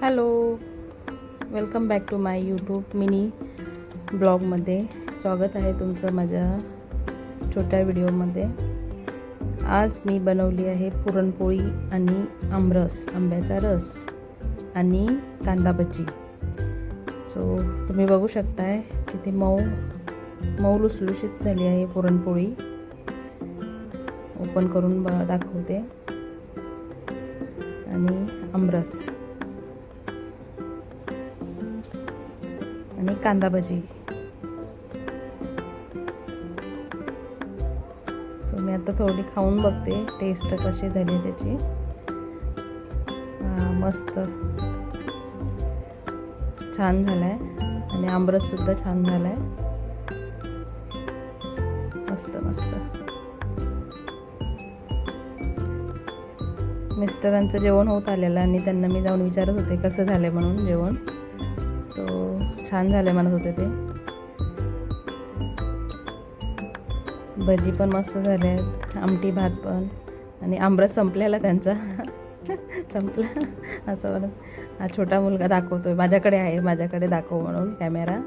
Hello welcome back to my YouTube mini ब्लॉगमध्ये. स्वागत आहे तुमचं माझ्या छोट्या व्हिडिओमध्ये. आज मी बनवली आहे पुरणपोळी आणि आमरस आंब्याचा रस आणि कांदा भजी सो तुम्ही बघू शकताय किती मऊ मऊ लुसलुशीत झाली आहे पुरणपोळी. ओपन करून ब दाखवते. आणि आमरस. आणि कांदा भजी सो मी आता थोडी खाऊन बघते. टेस्ट कशी झाली त्याची. मस्त. छान झालाय. आणि आमरससुद्धा छान झालाय. मस्त मस्त. मिस्टरांचं जेवण होत आलेलं आणि त्यांना मी जाऊन विचारत होते कसं झालं म्हणून जेवण. सो छान झालं म्हणत होते ते. भजी पण मस्त झाले आहेत आमटी भात पण. आणि आमरस संपलेला त्यांचा. संपला. असं म्हणत. हा छोटा मुलगा दाखवतोय. माझ्याकडे आहे. माझ्याकडे दाखव म्हणून कॅमेरा.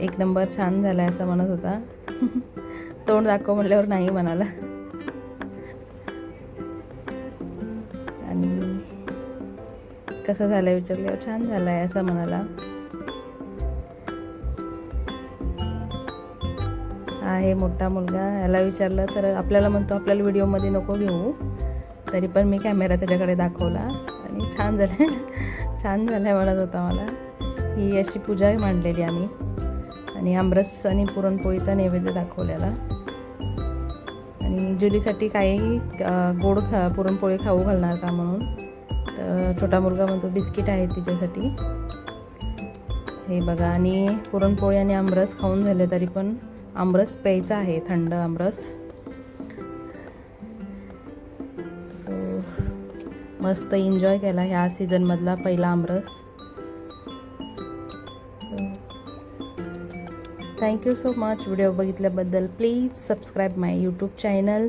एक नंबर छान झाला आहे असं म्हणत होता. तोंड दाखव म्हणल्यावर नाही म्हणाला. कसं झालं विचारल्यावर छान झालं आहे असं म्हणाला. आहे मोठा मुलगा याला विचारलं तर आपल्याला म्हणतो आपल्याला व्हिडिओमध्ये नको घेऊ. तरी पण मी कॅमेरा त्याच्याकडे दाखवला आणि छान झालं छान झालं आहे म्हणत होता मला. ही अशी पूजा मांडलेली आम्ही. आणि आमरस आणि पुरणपोळीचा नैवेद्य दाखवलेला. आणि जुलीसाठी काही गोड खा पुरणपोळी खाऊ घालणार का म्हणून. तर छोटा मुलगा म्हणतो बिस्किट आहे तिच्यासाठी. हे बघा आणि पुरणपोळी आणि आमरस खाऊन झाले तरी पण आमरस प्यायचा आहे थंड आमरस. सो मस्त एन्जॉय केला ह्या सीझनमधला पहिला आमरस. Thank you so much video बघितल्याबद्दल please subscribe my YouTube channel